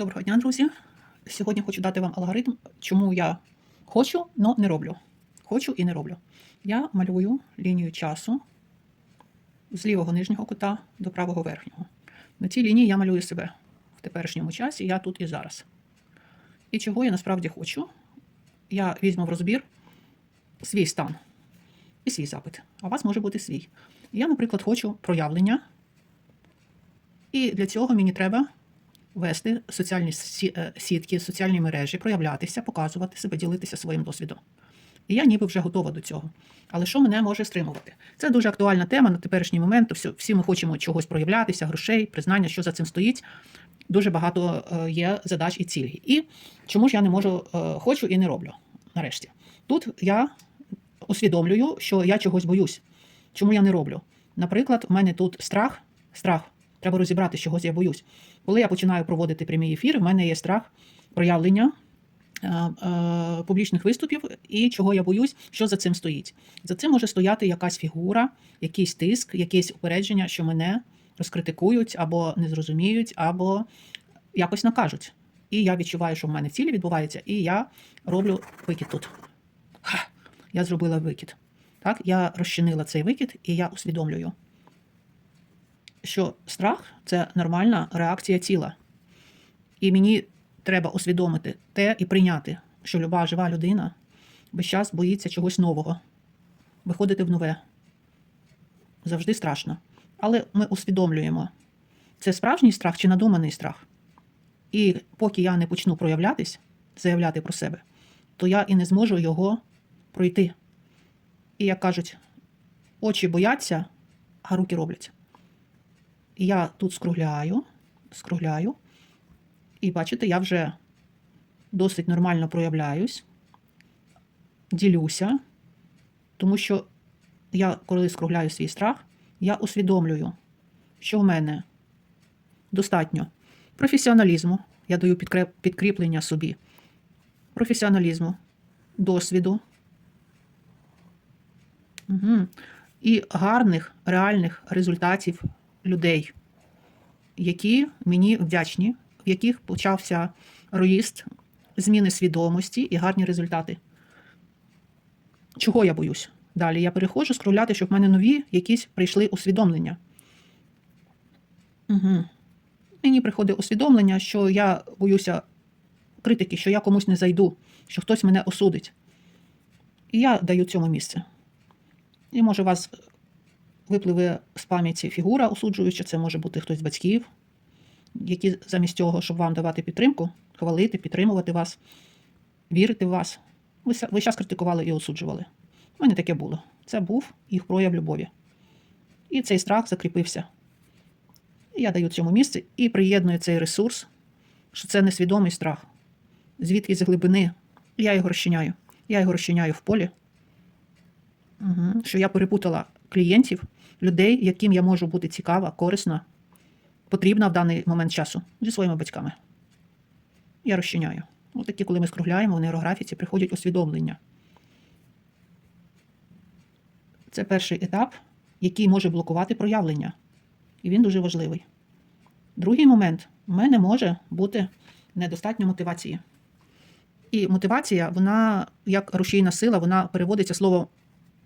Доброго дня, друзі. Сьогодні хочу дати вам алгоритм, чому я хочу, але не роблю. Хочу і не роблю. Я малюю лінію часу з лівого нижнього кута до правого верхнього. На цій лінії я малюю себе в теперішньому часі, я тут і зараз. І чого я насправді хочу? Я візьму в розбір свій стан і свій запит. А у вас може бути свій. Я, наприклад, хочу проявлення. І для цього мені треба вести соціальні е, сітки, соціальні мережі, проявлятися, показувати себе, ділитися своїм досвідом. І я ніби вже готова до цього. Але що мене може стримувати? Це дуже актуальна тема на теперішній момент. Всі, ми хочемо чогось проявлятися, грошей, признання, що за цим стоїть. Дуже багато е, є задач і цілей. І чому ж я не можу, е, хочу і не роблю нарешті. Тут я усвідомлюю, що я чогось боюсь. Чому я не роблю? Наприклад, в мене тут страх, страх. Треба розібрати, чогось я боюсь. Коли я починаю проводити прямі ефіри, в мене є страх проявлення е, е, публічних виступів і чого я боюсь, що за цим стоїть. За цим може стояти якась фігура, якийсь тиск, якесь упередження, що мене розкритикують або не зрозуміють, або якось накажуть. І я відчуваю, що в мене цілі відбуваються, і я роблю викид тут. Ха! Я зробила викид. Так, я розчинила цей викид, і я усвідомлюю що страх це нормальна реакція тіла. І мені треба усвідомити те і прийняти, що люба жива людина весь час боїться чогось нового, виходити в нове. Завжди страшно. Але ми усвідомлюємо, це справжній страх чи надуманий страх. І поки я не почну проявлятись, заявляти про себе, то я і не зможу його пройти. І як кажуть, очі бояться, а руки роблять. Я тут скругляю, скругляю. І бачите, я вже досить нормально проявляюсь, ділюся, тому що я, коли скругляю свій страх, я усвідомлюю, що в мене достатньо професіоналізму, я даю підкріплення собі, професіоналізму, досвіду. Угу. І гарних реальних результатів людей, які мені вдячні, в яких почався роїст, зміни свідомості і гарні результати. Чого я боюсь? Далі я переходжу скругляти, щоб в мене нові якісь прийшли усвідомлення. Угу. Мені приходить усвідомлення, що я боюся критики, що я комусь не зайду, що хтось мене осудить. І я даю цьому місце. І може вас випливе з пам'яті фігура осуджуюча, це може бути хтось з батьків, які замість того, щоб вам давати підтримку, хвалити, підтримувати вас, вірити в вас, ви ви час критикували і осуджували. У мене таке було. Це був їх прояв любові. І цей страх закріпився. Я даю цьому місце і приєдную цей ресурс, що це несвідомий страх. Звідки з глибини я його розчиняю. Я його розчиняю в полі. Угу. Що я перепутала клієнтів, людей, яким я можу бути цікава, корисна, потрібна в даний момент часу зі своїми батьками. Я розчиняю. Ось такі, коли ми скругляємо в нейрографіці, приходять усвідомлення. Це перший етап, який може блокувати проявлення. І він дуже важливий. Другий момент в мене може бути недостатньо мотивації. І мотивація, вона як рушійна сила, вона переводиться слово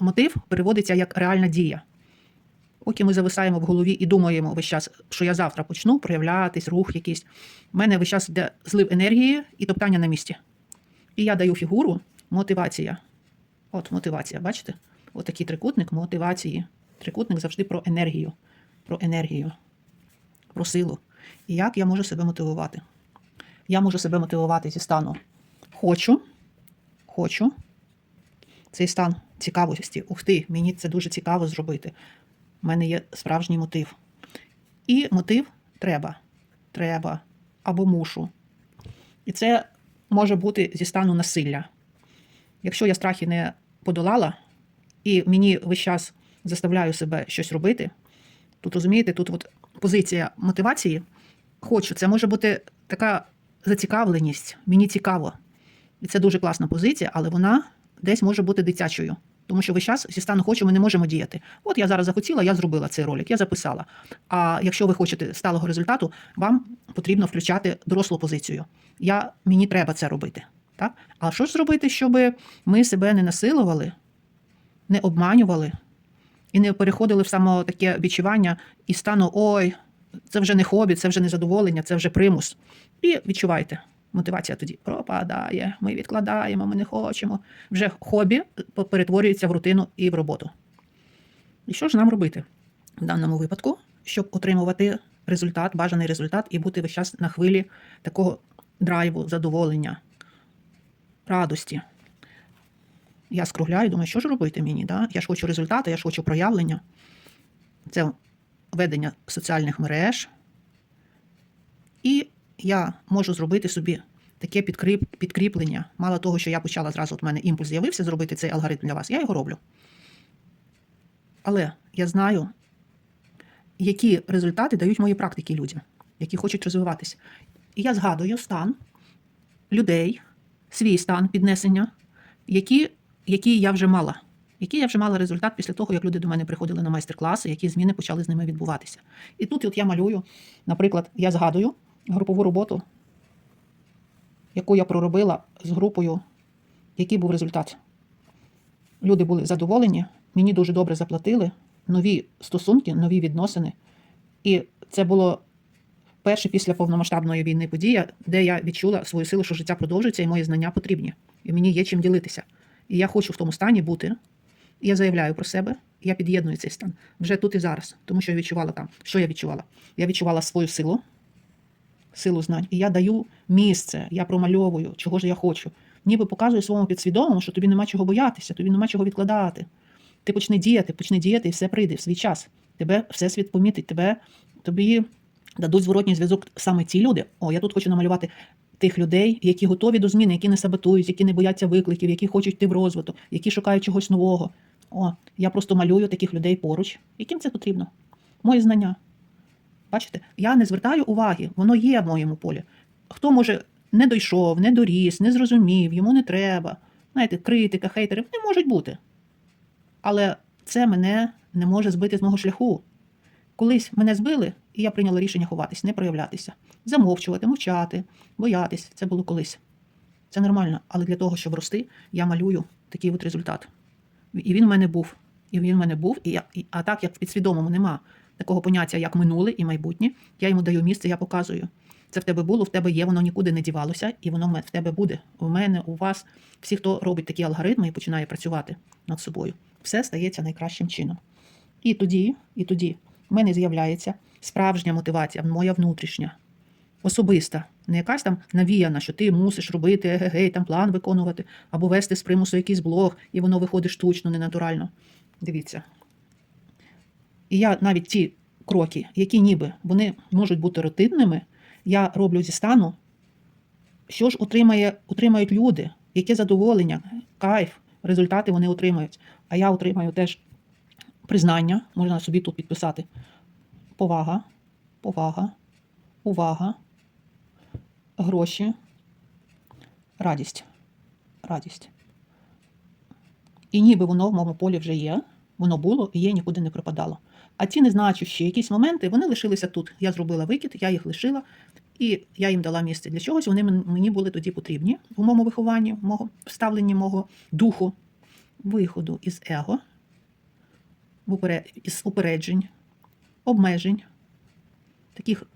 мотив, переводиться як реальна дія. Поки ми зависаємо в голові і думаємо весь час, що я завтра почну проявлятись, рух якийсь. У мене весь час йде злив енергії і топтання на місці. І я даю фігуру мотивація. От мотивація, бачите? От такий трикутник мотивації. Трикутник завжди про енергію, про енергію, про силу. І як я можу себе мотивувати? Я можу себе мотивувати зі стану хочу, хочу. Цей стан цікавості. Ух ти, мені це дуже цікаво зробити. У мене є справжній мотив. І мотив треба. Треба або мушу. І це може бути зі стану насилля. Якщо я страхи не подолала, і мені весь час заставляю себе щось робити, тут розумієте, тут от позиція мотивації хочу, це може бути така зацікавленість, мені цікаво. І це дуже класна позиція, але вона десь може бути дитячою. Тому що весь час зі стану хочу ми не можемо діяти. От я зараз захотіла, я зробила цей ролик, я записала. А якщо ви хочете сталого результату, вам потрібно включати дорослу позицію. Я, мені треба це робити. Так? А що ж зробити, щоб ми себе не насилували, не обманювали і не переходили в само таке відчування і стану ой, це вже не хобі, це вже не задоволення, це вже примус. І відчувайте. Мотивація тоді пропадає, ми відкладаємо, ми не хочемо. Вже хобі перетворюється в рутину і в роботу. І що ж нам робити в даному випадку, щоб отримувати результат, бажаний результат, і бути весь час на хвилі такого драйву, задоволення, радості? Я скругляю, думаю, що ж робити мені? Да? Я ж хочу результати, я ж хочу проявлення. Це ведення соціальних мереж. І я можу зробити собі таке підкріп, підкріплення. Мало того, що я почала зразу, от мене імпульс з'явився зробити цей алгоритм для вас, я його роблю. Але я знаю, які результати дають мої практики людям, які хочуть розвиватися. І я згадую стан людей, свій стан піднесення, які, які я вже мала. Який я вже мала результат після того, як люди до мене приходили на майстер-класи, які зміни почали з ними відбуватися. І тут от я малюю, наприклад, я згадую групову роботу, яку я проробила з групою, який був результат. Люди були задоволені, мені дуже добре заплатили, нові стосунки, нові відносини. І це було перше після повномасштабної війни подія, де я відчула свою силу, що життя продовжується і мої знання потрібні. І мені є чим ділитися. І я хочу в тому стані бути. Я заявляю про себе, я під'єдную цей стан вже тут і зараз, тому що я відчувала там. Що я відчувала? Я відчувала свою силу, силу знань, і я даю місце, я промальовую, чого ж я хочу. Ніби показую своєму підсвідомому, що тобі нема чого боятися, тобі нема чого відкладати. Ти почни діяти, почни діяти, і все прийде в свій час. Тебе всесвіт помітить, тебе тобі дадуть зворотній зв'язок саме ті люди. О, я тут хочу намалювати тих людей, які готові до зміни, які не саботують, які не бояться викликів, які хочуть йти в розвиток, які шукають чогось нового. О, я просто малюю таких людей поруч. Яким це потрібно? Мої знання. Бачите, я не звертаю уваги, воно є в моєму полі. Хто може не дійшов, не доріс, не зрозумів, йому не треба. Знаєте, критика, хейтери, вони можуть бути. Але це мене не може збити з мого шляху. Колись мене збили, і я прийняла рішення ховатись, не проявлятися, замовчувати, мовчати, боятись. Це було колись. Це нормально. Але для того, щоб рости, я малюю такий от результат. І він в мене був. І він в мене був. І я, і, а так як в підсвідомому нема такого поняття, як минуле і майбутнє, я йому даю місце, я показую. Це в тебе було, в тебе є, воно нікуди не дівалося, і воно в тебе буде. У мене, у вас, всі, хто робить такі алгоритми і починає працювати над собою, все стається найкращим чином. І тоді, і тоді в мене з'являється справжня мотивація, моя внутрішня, особиста, не якась там навіяна, що ти мусиш робити егегей, там план виконувати, або вести з примусу якийсь блог, і воно виходить штучно, ненатурально. Дивіться. І я навіть ті кроки, які ніби вони можуть бути рутинними, я роблю зі стану, що ж отримає, отримають люди, яке задоволення, кайф, результати вони отримають. А я отримаю теж признання, можна собі тут підписати. Повага, повага, увага, гроші, радість. Радість. І ніби воно в моєму полі вже є, воно було і є, нікуди не пропадало. А ті незначущі якісь моменти, вони лишилися тут. Я зробила викид, я їх лишила, і я їм дала місце для чогось. Вони мені були тоді потрібні в моєму вихованні, в мого вставленні мого духу, виходу із его, із упереджень, обмежень, таких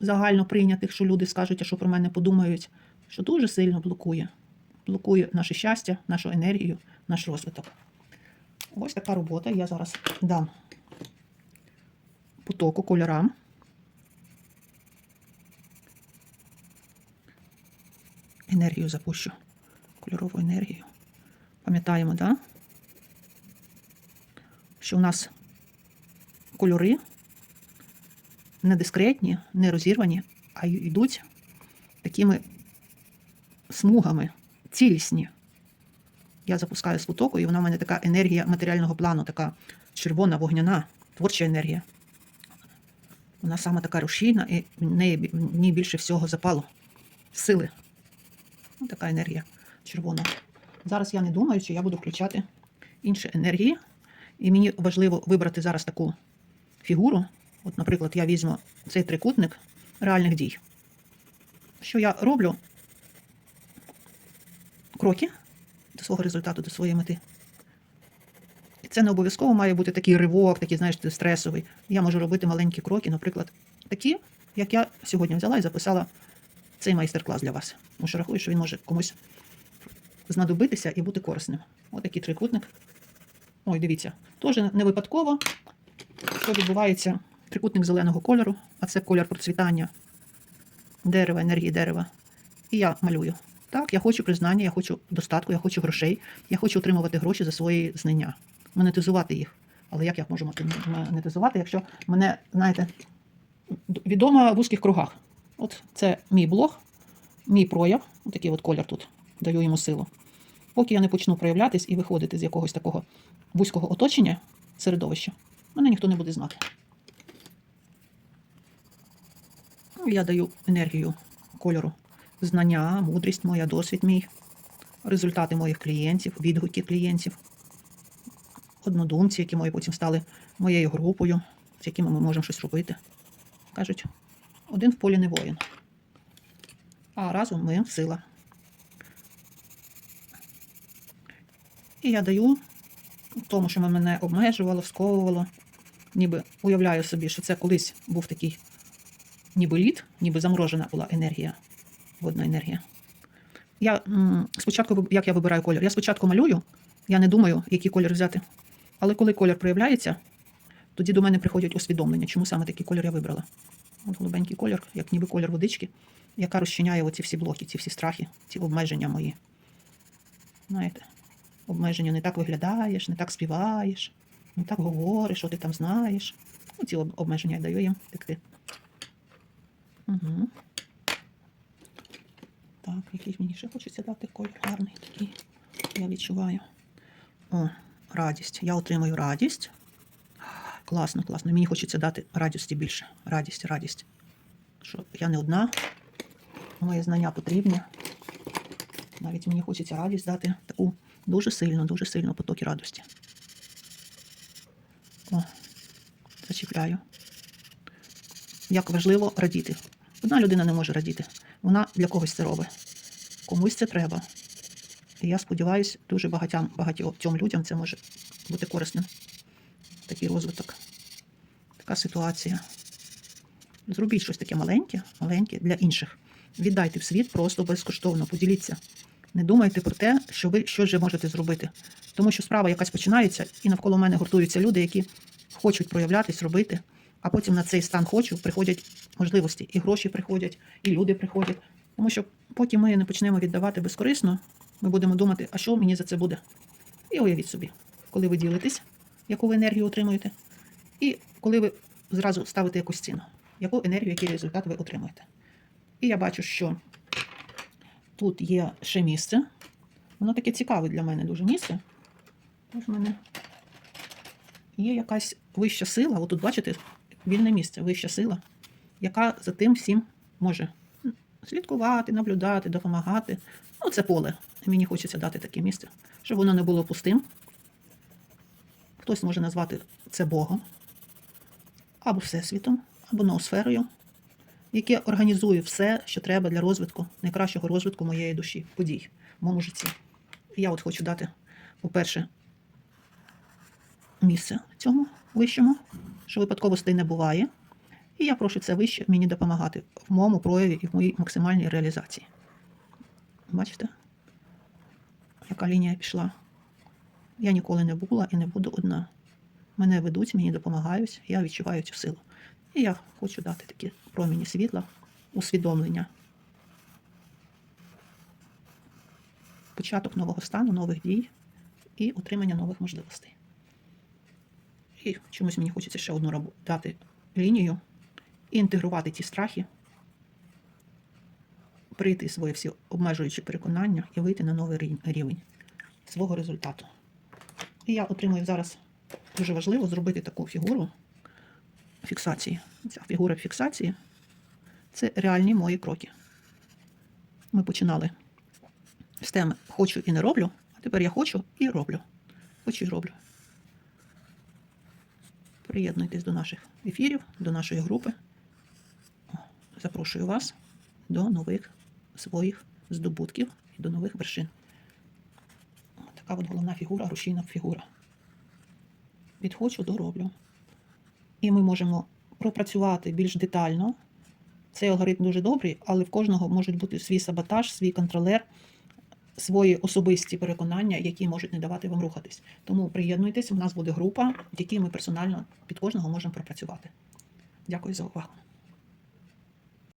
загально прийнятих, що люди скажуть, а що про мене подумають, що дуже сильно блокує. Блокує наше щастя, нашу енергію, наш розвиток. Ось така робота. Я зараз дам потоку кольорам. Енергію запущу. Кольорову енергію. Пам'ятаємо, да? що у нас кольори не дискретні, не розірвані, а йдуть такими смугами, цілісні. Я запускаю з потоку, і вона в мене така енергія матеріального плану, така червона, вогняна, творча енергія. Вона саме така рушійна, і в неї в ній більше всього запалу, сили. Ось така енергія червона. Зараз я не думаю, чи я буду включати інші енергії. І мені важливо вибрати зараз таку фігуру. От, наприклад, я візьму цей трикутник реальних дій. Що я роблю? Кроки до свого результату, до своєї мети. Це не обов'язково має бути такий ривок, такий, знаєш, стресовий. Я можу робити маленькі кроки, наприклад, такі, як я сьогодні взяла і записала цей майстер-клас для вас. Тому що рахую, що він може комусь знадобитися і бути корисним. Ось такий трикутник. Ой, дивіться, теж не випадково, що відбувається трикутник зеленого кольору, а це колір процвітання дерева, енергії дерева. І я малюю. Так, я хочу признання, я хочу достатку, я хочу грошей, я хочу отримувати гроші за свої знання, монетизувати їх. Але як я можу монетизувати, якщо мене, знаєте, відомо в вузьких кругах? От це мій блог, мій прояв, такий от колір тут, даю йому силу. Поки я не почну проявлятись і виходити з якогось такого вузького оточення, середовища, мене ніхто не буде знати. Ну, Я даю енергію кольору, знання, мудрість моя, досвід мій, результати моїх клієнтів, відгуки клієнтів, однодумці, які мої потім стали моєю групою, з якими ми можемо щось робити. Кажуть, один в полі не воїн. А разом ми сила. І я даю тому, що мене обмежувало, сковувало. Ніби уявляю собі, що це колись був такий ніби лід, ніби заморожена була енергія, водна енергія. Я м, спочатку, як я вибираю колір? Я спочатку малюю, я не думаю, який колір взяти. Але коли колір проявляється, тоді до мене приходять усвідомлення, чому саме такий колір я вибрала. От голубенький колір, як ніби колір водички, яка розчиняє оці всі блоки, ці всі страхи, ці обмеження мої. Знаєте, обмеження не так виглядаєш, не так співаєш, не так говориш, що ти там знаєш. Ну, ці обмеження я даю їм текти. Угу. Так, якийсь мені ще хочеться дати колір гарний такий. Я відчуваю. О, радість. Я отримаю радість. Класно, класно. Мені хочеться дати радості більше. Радість, радість. Що я не одна. Мої знання потрібні. Навіть мені хочеться радість дати таку дуже сильно, дуже сильно потоки радості. О, зачіпляю. Як важливо радіти. Одна людина не може радіти. Вона для когось це робить. Комусь це треба. І я сподіваюся, дуже багатьом, багатьом людям це може бути корисним. Такий розвиток, така ситуація. Зробіть щось таке маленьке, маленьке для інших. Віддайте в світ просто безкоштовно, поділіться. Не думайте про те, що ви щось же можете зробити. Тому що справа якась починається, і навколо мене гуртуються люди, які хочуть проявлятись, робити, а потім на цей стан хочу приходять можливості. І гроші приходять, і люди приходять. Тому що потім ми не почнемо віддавати безкорисно, ми будемо думати, а що мені за це буде. І уявіть собі, коли ви ділитесь, яку ви енергію отримуєте, і коли ви зразу ставите якусь ціну, яку енергію, який результат ви отримуєте. І я бачу, що тут є ще місце. Воно таке цікаве для мене дуже місце. Тож в мене є якась вища сила. Отут, бачите, вільне місце, вища сила, яка за тим всім може слідкувати, наблюдати, допомагати. Ну, це поле. Мені хочеться дати таке місце, щоб воно не було пустим. Хтось може назвати це Богом, або Всесвітом, або ноосферою, яке організує все, що треба для розвитку, найкращого розвитку моєї душі, подій в моєму житті. Я от хочу дати, по-перше, місце цьому вищому, що випадковостей не буває. І я прошу це вище мені допомагати в моєму прояві і в моїй максимальній реалізації. Бачите, яка лінія пішла? Я ніколи не була і не буду одна. Мене ведуть, мені допомагають, я відчуваю цю силу. І я хочу дати такі проміні світла, усвідомлення. Початок нового стану, нових дій і отримання нових можливостей. І чомусь мені хочеться ще одну дати лінію і інтегрувати ті страхи, прийти свої всі обмежуючі переконання і вийти на новий рівень- свого результату. І я отримую зараз дуже важливо зробити таку фігуру фіксації. Ця фігура фіксації це реальні мої кроки. Ми починали з теми хочу і не роблю, а тепер я хочу і роблю. Хочу і роблю. Приєднуйтесь до наших ефірів, до нашої групи. Запрошую вас до нових своїх здобутків і до нових вершин. Така от головна фігура, рушійна фігура. Від хочу до роблю. І ми можемо пропрацювати більш детально. Цей алгоритм дуже добрий, але в кожного можуть бути свій саботаж, свій контролер, свої особисті переконання, які можуть не давати вам рухатись. Тому приєднуйтесь, у нас буде група, в якій ми персонально під кожного можемо пропрацювати. Дякую за увагу.